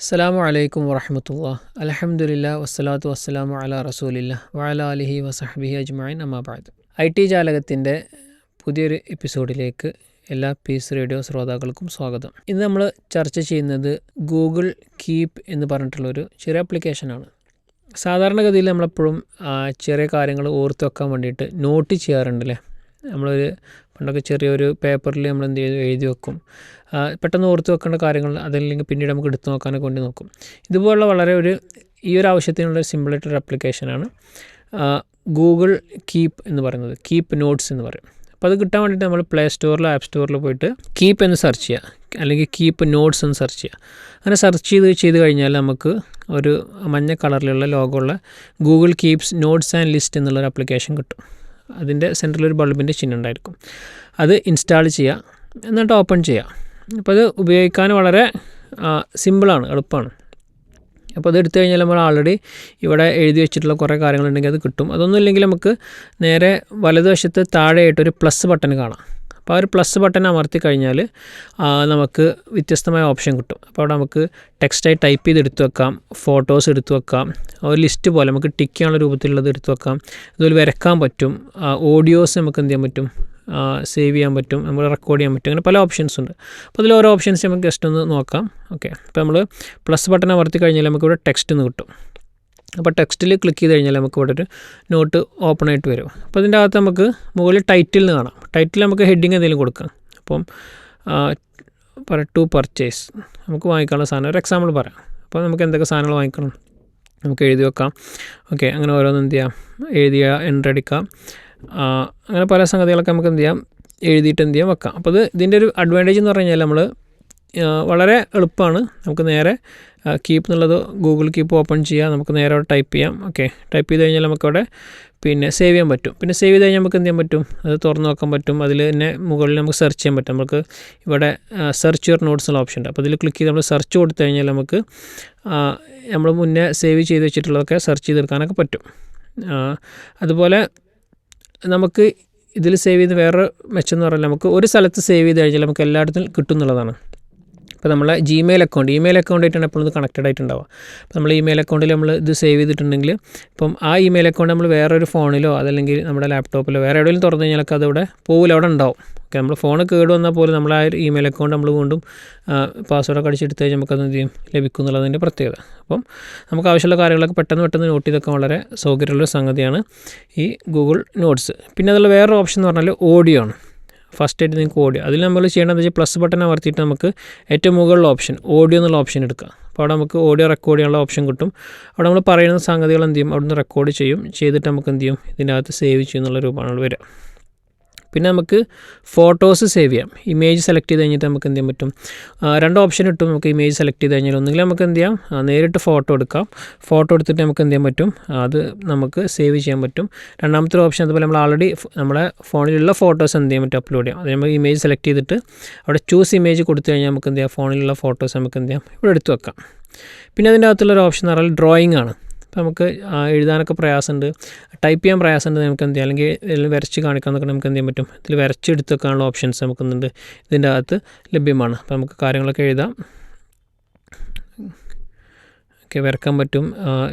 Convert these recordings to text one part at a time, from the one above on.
അസ്സലാമു അലൈക്കും വറഹമത്തുള്ള. അലഹമുല്ല വസ്സലാത്തു വസ്സലാമു അല റസൂലില്ല വഅല അലിഹി വസഹബിഹി അജ്മൈൻ അമ്മാബാദ് ഐ ടി ജാലകത്തിന്റെ പുതിയൊരു എപ്പിസോഡിലേക്ക് എല്ലാ പീസ് റേഡിയോ ശ്രോതാക്കൾക്കും സ്വാഗതം. ഇന്ന് നമ്മൾ ചർച്ച ചെയ്യുന്നത് ഗൂഗിൾ കീപ്പ് എന്ന് പറഞ്ഞിട്ടുള്ളൊരു ചെറിയ ആപ്ലിക്കേഷനാണ് സാധാരണഗതിയിൽ നമ്മളെപ്പോഴും ചെറിയ കാര്യങ്ങൾ ഓർത്ത് വെക്കാൻ വേണ്ടിയിട്ട് നോട്ട് ചെയ്യാറുണ്ടല്ലേ? നമ്മളൊരു പണ്ടൊക്കെ ചെറിയൊരു പേപ്പറിൽ നമ്മൾ എന്ത് ചെയ്തു? എഴുതി വെക്കും. പെട്ടെന്ന് ഓർത്ത് വെക്കേണ്ട കാര്യങ്ങൾ അതല്ലെങ്കിൽ പിന്നീട് നമുക്ക് എടുത്തു നോക്കാനൊക്കെ വേണ്ടി നോക്കും. ഇതുപോലുള്ള വളരെ ഒരു ഈ ഒരു ആവശ്യത്തിനുള്ള സിമ്പിളായിട്ടൊരു ആപ്ലിക്കേഷനാണ് ഗൂഗിൾ കീപ്പ് എന്ന് പറയുന്നത്. കീപ്പ് നോട്ട്സ് എന്ന് പറയും. അപ്പോൾ അത് കിട്ടാൻ വേണ്ടിയിട്ട് നമ്മൾ പ്ലേ സ്റ്റോറിലോ ആപ്പ് സ്റ്റോറിലോ പോയിട്ട് കീപ്പ് എന്ന് സെർച്ച് ചെയ്യുക അല്ലെങ്കിൽ കീപ്പ് നോട്ട്സ് എന്ന് സെർച്ച് ചെയ്യുക അങ്ങനെ സെർച്ച് ചെയ്ത് ചെയ്ത് കഴിഞ്ഞാൽ നമുക്ക് ഒരു മഞ്ഞ കളറിലുള്ള ലോഗോ ഉള്ള Google keeps notes and list എന്നുള്ളൊരു ആപ്ലിക്കേഷൻ കിട്ടും. അതിന്റെ സെന്ററിൽ ഒരു ബൾബിന്റെ ചിഹ്നം ഉണ്ടായിരിക്കും. അത് ഇൻസ്റ്റാൾ ചെയ്യുക എന്നിട്ട് ഓപ്പൺ ചെയ്യുക. അപ്പോൾ അത് ഉപയോഗിക്കാൻ വളരെ സിമ്പിളാണ് എളുപ്പമാണ്. അപ്പോൾ അത് എടുത്തു കഴിഞ്ഞാൽ നമ്മൾ ആൾറെഡി ഇവിടെ എഴുതി വെച്ചിട്ടുള്ള കുറേ കാര്യങ്ങളുണ്ടെങ്കിൽ അത് കിട്ടും. അതൊന്നും ഇല്ലെങ്കിൽ നമുക്ക് നേരെ വലതുവശത്ത് താഴെയായിട്ട് ഒരു പ്ലസ് ബട്ടൺ കാണാം. അപ്പോൾ ആ ഒരു പ്ലസ് ബട്ടൺ അമർത്തി കഴിഞ്ഞാൽ നമുക്ക് വ്യത്യസ്തമായ ഓപ്ഷൻ കിട്ടും. അപ്പോൾ അവിടെ നമുക്ക് ടെക്സ്റ്റായി ടൈപ്പ് ചെയ്ത് എടുത്തു വെക്കാം ഫോട്ടോസ് എടുത്തു വെക്കാം ഒരു ലിസ്റ്റ് പോലെ നമുക്ക് ടിക്ക് ചെയ്യാനുള്ള രൂപത്തിലുള്ളത് എടുത്തു വെക്കാം. അതുപോലെ വരക്കാൻ പറ്റും ഓഡിയോസ് നമുക്ക് എന്ത് ചെയ്യാൻ പറ്റും സേവ് ചെയ്യാൻ പറ്റും നമ്മൾ റെക്കോർഡ് ചെയ്യാൻ പറ്റും അങ്ങനെ പല ഓപ്ഷൻസ് ഉണ്ട്. അപ്പോൾ അതിൽ ഓരോ ഓപ്ഷൻസ് നമുക്ക് ജസ്റ്റ് ഒന്ന് നോക്കാം. ഓക്കെ അപ്പോൾ നമ്മൾ പ്ലസ് ബട്ടൺ അമർത്തി കഴിഞ്ഞാൽ നമുക്കിവിടെ ടെക്സ്റ്റ് ഒന്ന് കിട്ടും. അപ്പോൾ ടെക്സ്റ്റിൽ ക്ലിക്ക് ചെയ്ത് കഴിഞ്ഞാൽ നമുക്ക് ഇവിടെ ഒരു നോട്ട് ഓപ്പൺ ആയിട്ട് വരും. അപ്പോൾ ഇതിന്റെ അകത്ത് നമുക്ക് മുകളിൽ ടൈറ്റിൽ നിന്ന് കാണാം. ടൈറ്റിൽ നമുക്ക് ഹെഡിങ് എന്തെങ്കിലും കൊടുക്കാം. അപ്പം പറ ടു പർച്ചേസ് നമുക്ക് വാങ്ങിക്കാനുള്ള സാധനം ഒരു എക്സാമ്പിൾ പറയാം. അപ്പോൾ നമുക്ക് എന്തൊക്കെ സാധനങ്ങൾ വാങ്ങിക്കണം? നമുക്ക് എഴുതി വെക്കാം. ഓക്കെ അങ്ങനെ ഓരോന്ന് എന്ത് ചെയ്യാം? എഴുതിയ എന്റർ അടിക്കാം. അങ്ങനെ പല സംഗതികളൊക്കെ നമുക്ക് എന്ത് ചെയ്യാം? എഴുതിയിട്ട് എന്ത് ചെയ്യാം? വെക്കാം. അപ്പോൾ ഇത് ഇതിന്റെ ഒരു അഡ്വാന്റേജ് എന്ന് പറഞ്ഞു കഴിഞ്ഞാൽ നമ്മൾ വളരെ എളുപ്പമാണ്. നമുക്ക് നേരെ കീപ്പ് എന്നുള്ളത് ഗൂഗിൾ കീപ്പ് ഓപ്പൺ ചെയ്യാം. നമുക്ക് നേരെ ടൈപ്പ് ചെയ്യാം. ഓക്കെ ടൈപ്പ് ചെയ്ത് കഴിഞ്ഞാൽ നമുക്കവിടെ പിന്നെ സേവ് ചെയ്യാൻ പറ്റും. പിന്നെ സേവ് ചെയ്ത് കഴിഞ്ഞാൽ നമുക്ക് എന്ത് ചെയ്യാൻ പറ്റും? അത് തുറന്ന് നോക്കാൻ പറ്റും. അതിൽ തന്നെ മുകളിൽ നമുക്ക് സെർച്ച് ചെയ്യാൻ പറ്റും. നമുക്ക് ഇവിടെ സെർച്ച് യുവർ നോട്ട്സ് എന്നുള്ള ഓപ്ഷൻ ഉണ്ട്. അപ്പോൾ അതിൽ ക്ലിക്ക് ചെയ്ത് നമ്മൾ സെർച്ച് കൊടുത്തു കഴിഞ്ഞാൽ നമുക്ക് നമ്മൾ മുന്നേ സേവ് ചെയ്ത് വെച്ചിട്ടുള്ളതൊക്കെ സെർച്ച് ചെയ്തെടുക്കാനൊക്കെ പറ്റും. അതുപോലെ നമുക്ക് ഇതിൽ സേവ് ചെയ്ത് വേറെ മെച്ചം എന്ന് പറഞ്ഞാൽ നമുക്ക് ഒരു സ്ഥലത്ത് സേവ് ചെയ്ത് കഴിഞ്ഞാൽ നമുക്ക് എല്ലായിടത്തും കിട്ടും എന്നുള്ളതാണ്. ഇപ്പോൾ നമ്മളെ ജിമെയിൽ അക്കൗണ്ട് ഇമെയിൽ അക്കൗണ്ടായിട്ടാണ് എപ്പോഴും ഇത് കണക്റ്റഡ് ആയിട്ടുണ്ടാവുക. അപ്പോൾ നമ്മൾ ഇമെയിൽ അക്കൗണ്ടിൽ നമ്മൾ ഇത് സേവ് ചെയ്തിട്ടുണ്ടെങ്കിൽ ഇപ്പം ആ ഇമെയിൽ അക്കൗണ്ട് നമ്മൾ വേറൊരു ഫോണിലോ അതല്ലെങ്കിൽ നമ്മുടെ ലാപ്ടോപ്പിലോ വേറെ എവിടെയെങ്കിലും തുറന്നു കഴിഞ്ഞാലൊക്കെ അതവിടെ പോകില്ല അവിടെ ഉണ്ടാവും. ഓക്കെ നമ്മൾ ഫോൺ കേട് വന്നാൽ പോലും നമ്മൾ ആ ഒരു ഇമെയിൽ അക്കൗണ്ട് നമ്മൾ വീണ്ടും പാസ്വേഡൊക്കെ അടിച്ചെടുത്ത് കഴിഞ്ഞാൽ നമുക്കത് എന്ത് ചെയ്യും? ലഭിക്കും എന്നുള്ളതിന്റെ പ്രത്യേകത. അപ്പം നമുക്ക് ആവശ്യമുള്ള കാര്യങ്ങളൊക്കെ പെട്ടെന്ന് പെട്ടെന്ന് നോട്ട് ചെയ്തൊക്കെ വളരെ സൗകര്യമുള്ള സംഗതിയാണ് ഈ ഗൂഗിൾ നോട്ട്സ് പിന്നെ അതിൽ വേറൊരു ഓപ്ഷൻ എന്ന് പറഞ്ഞാൽ ഓഡിയോ ആണ്. ഫസ്റ്റ് ആയിട്ട് നിങ്ങൾക്ക് ഓഡിയോ അതിൽ നമ്മൾ ചെയ്യേണ്ടത് വെച്ചാൽ പ്ലസ് ബട്ടൺ അമർത്തിയിട്ട് നമുക്ക് ഏറ്റവും മുകളിലുള്ള ഓപ്ഷൻ ഓഡിയോ എന്നുള്ള ഓപ്ഷൻ എടുക്കുക. അപ്പോൾ അവിടെ നമുക്ക് ഓഡിയോ റെക്കോർഡ് ചെയ്യാനുള്ള ഓപ്ഷൻ കിട്ടും. അവിടെ നമ്മൾ പറയുന്ന സംഗതികൾ എന്ത് ചെയ്യും? അവിടുന്ന് റെക്കോർഡ് ചെയ്യും. ചെയ്തിട്ട് നമുക്ക് എന്ത് ചെയ്യും? ഇതിന്റെ അകത്ത് സേവ് ചെയ്യുന്നുള്ള രൂപമാണ് വരിക. പിന്നെ നമുക്ക് ഫോട്ടോസ് സേവ് ചെയ്യാം. ഇമേജ് സെലക്ട് ചെയ്ത് കഴിഞ്ഞിട്ട് നമുക്ക് എന്ത് ചെയ്യാൻ പറ്റും? രണ്ട് ഓപ്ഷൻ ഇട്ടും നമുക്ക് ഇമേജ് സെലക്ട് ചെയ്ത് കഴിഞ്ഞാൽ ഒന്നുകിൽ നമുക്ക് എന്ത് ചെയ്യാം? നേരിട്ട് ഫോട്ടോ എടുക്കാം. ഫോട്ടോ എടുത്തിട്ട് നമുക്ക് എന്ത് ചെയ്യാൻ പറ്റും? അത് നമുക്ക് സേവ് ചെയ്യാൻ പറ്റും. രണ്ടാമത്തെ ഓപ്ഷൻ അതുപോലെ നമ്മൾ ആൾറെഡി നമ്മുടെ ഫോണിലുള്ള ഫോട്ടോസ് എന്ത് ചെയ്യാൻ പറ്റും? അപ്ലോഡ് ചെയ്യാം. അത് നമ്മൾ ഇമേജ് സെലക്ട് ചെയ്തിട്ട് അവിടെ ചൂസ് ഇമേജ് കൊടുത്തു കഴിഞ്ഞാൽ നമുക്ക് എന്ത് ചെയ്യാം? ഫോണിലുള്ള ഫോട്ടോസ് നമുക്ക് എന്ത് ചെയ്യാം? ഇവിടെ എടുത്ത് വെക്കാം. പിന്നെ അതിന്റെ അകത്തുള്ളൊരു ഓപ്ഷൻ എന്ന് പറഞ്ഞാൽ ഡ്രോയിങ് ആണ്. അപ്പോൾ നമുക്ക് എഴുതാനൊക്കെ പ്രയാസമുണ്ട്. ടൈപ്പ് ചെയ്യാൻ പ്രയാസമുണ്ട് നമുക്ക് എന്ത് ചെയ്യാം? അല്ലെങ്കിൽ ഇതിൽ വരച്ച് കാണിക്കാമെന്നൊക്കെ നമുക്ക് എന്ത് ചെയ്യാൻ പറ്റും? ഇതിൽ വരച്ചെടുത്തൊക്കെയാണുള്ള ഓപ്ഷൻസ് നമുക്ക് എന്തുണ്ട്? ഇതിന്റെ അകത്ത് ലഭ്യമാണ്. അപ്പോൾ നമുക്ക് കാര്യങ്ങളൊക്കെ എഴുതാം. ഒക്കെ വരക്കാൻ പറ്റും.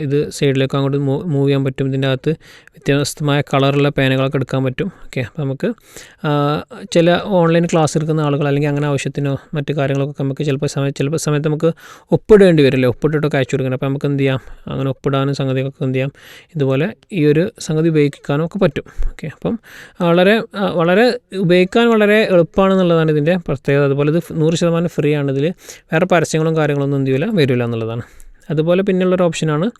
ഇത് സൈഡിലേക്ക് അങ്ങോട്ട് മൂവ് ചെയ്യാൻ പറ്റും. ഇതിന്റെ അകത്ത് വ്യത്യസ്തമായ കളറുള്ള പേനകളൊക്കെ എടുക്കാൻ പറ്റും. ഓക്കെ അപ്പോൾ നമുക്ക് ചില ഓൺലൈൻ ക്ലാസ് എടുക്കുന്ന ആളുകൾ അല്ലെങ്കിൽ അങ്ങനെ ആവശ്യത്തിനോ മറ്റു കാര്യങ്ങളൊക്കെ നമുക്ക് ചിലപ്പോൾ സമയം ചിലപ്പോൾ സമയത്ത് നമുക്ക് ഒപ്പിടേണ്ടി വരില്ലേ? ഒപ്പിട്ടിട്ടൊക്കെ അയച്ചു കൊടുക്കണം. അപ്പോൾ നമുക്ക് എന്ത് ചെയ്യാം? അങ്ങനെ ഒപ്പിടാനും സംഗതികളൊക്കെ എന്ത് ചെയ്യാം? ഇതുപോലെ ഈ ഒരു സംഗതി ഉപയോഗിക്കാനും ഒക്കെ പറ്റും. ഓക്കെ അപ്പം വളരെ വളരെ ഉപയോഗിക്കാൻ വളരെ എളുപ്പമാണെന്നുള്ളതാണ് ഇതിന്റെ പ്രത്യേകത. അതുപോലെ ഇത് നൂറ് ശതമാനം ഫ്രീ ആണ്. ഇതിൽ വേറെ പരസ്യങ്ങളും കാര്യങ്ങളൊന്നും എന്ത് ചെയ്യില്ല വരില്ല എന്നുള്ളതാണ്. അതുപോലെ പിന്നെയുള്ളൊരു ഓപ്ഷനാണ്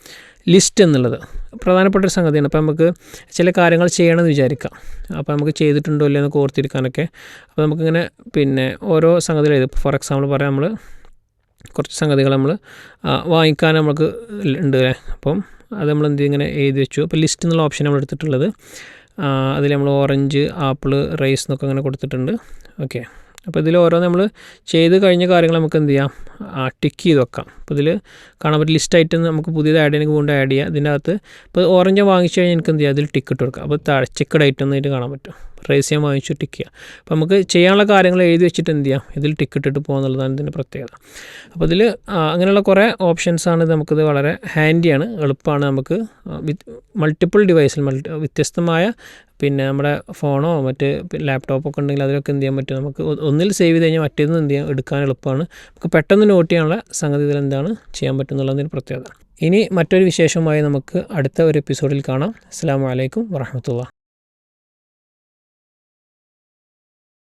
ലിസ്റ്റ് എന്നുള്ളത്. പ്രധാനപ്പെട്ട ഒരു സംഗതിയാണ്. അപ്പോൾ നമുക്ക് ചില കാര്യങ്ങൾ ചെയ്യണമെന്ന് വിചാരിക്കാം. അപ്പോൾ നമുക്ക് ചെയ്തിട്ടുണ്ടോ ഇല്ലയോ ഓർത്തിരിക്കാനൊക്കെ. അപ്പോൾ നമുക്കിങ്ങനെ പിന്നെ ഓരോ സംഗതികൾ എഴുതും. ഫോർ എക്സാമ്പിൾ പറയാം നമ്മൾ. കുറച്ച് സംഗതികൾ നമ്മൾ വാങ്ങിക്കാൻ നമുക്ക് ഉണ്ട് അല്ലേ? അപ്പം അത് നമ്മൾ എന്ത് ഇങ്ങനെ എഴുതി വെച്ചു. അപ്പോൾ ലിസ്റ്റ് എന്നുള്ള ഓപ്ഷൻ നമ്മൾ എടുത്തിട്ടുള്ളത്. അതിൽ നമ്മൾ ഓറഞ്ച് ആപ്പിൾ റൈസ് എന്നൊക്കെ അങ്ങനെ കൊടുത്തിട്ടുണ്ട്. ഓക്കെ. അപ്പോൾ ഇതിൽ ഓരോ നമ്മൾ ചെയ്ത് കഴിഞ്ഞ കാര്യങ്ങൾ നമുക്ക് എന്ത് ചെയ്യാം? ടിക്ക് ചെയ്ത് വെക്കാം. അപ്പോൾ ഇതിൽ കാണാൻ പറ്റും ലിസ്റ്റ് ആയിട്ട് നമുക്ക് പുതിയത് ആഡ് ചെയ്യണമെങ്കിൽ കൊണ്ട് ആഡ് ചെയ്യുക ഇതിന്റെ അകത്ത് ഇപ്പോൾ ഓറഞ്ച് വാങ്ങിച്ചു കഴിഞ്ഞാൽ എനിക്ക് എന്ത് ചെയ്യാം? അതിൽ ടിക്ക് ഇട്ട് കൊടുക്കാം. അപ്പോൾ താഴെ ചെക്കഡ് ഐറ്റം എന്നായിട്ട് കാണാൻ പറ്റും. ട്രേസ് ചെയ്യാൻ വാങ്ങിച്ചു ടിക്ക് ചെയ്യുക. അപ്പോൾ നമുക്ക് ചെയ്യാനുള്ള കാര്യങ്ങൾ എഴുതി വെച്ചിട്ട് എന്ത് ചെയ്യാം? ഇതിൽ ടിക്ക് ഇട്ടിട്ട് പോകുന്നുള്ളതാണ് ഇതിന്റെ പ്രത്യേകത. അപ്പോൾ ഇതിൽ അങ്ങനെയുള്ള കുറേ ഓപ്ഷൻസാണ് നമുക്കിത് വളരെ ഹാൻഡിയാണ്. എളുപ്പമാണ് നമുക്ക് മൾട്ടിപ്പിൾ ഡിവൈസിൽ മൾട്ടി വ്യത്യസ്തമായ പിന്നെ നമ്മുടെ ഫോണോ മറ്റ് ലാപ്ടോപ്പോ ഒക്കെ ഉണ്ടെങ്കിൽ അതിലൊക്കെ എന്ത് ചെയ്യാൻ പറ്റും? നമുക്ക് ഒന്നിൽ സേവ് ചെയ്ത് കഴിഞ്ഞാൽ മറ്റേന്ന് എന്ത് ചെയ്യാം? എടുക്കാൻ എളുപ്പമാണ്. നമുക്ക് പെട്ടെന്ന് നോട്ട് ചെയ്യാനുള്ള സംഗതി ഇതിൽ എന്താണ് ചെയ്യാൻ പറ്റുന്നുള്ളതിന്റെ പ്രത്യേകത. ഇനി മറ്റൊരു വിശേഷമായി നമുക്ക് അടുത്ത ഒരു എപ്പിസോഡിൽ കാണാം. അസ്സാം വലൈക്കും വറഹമത്തുള്ള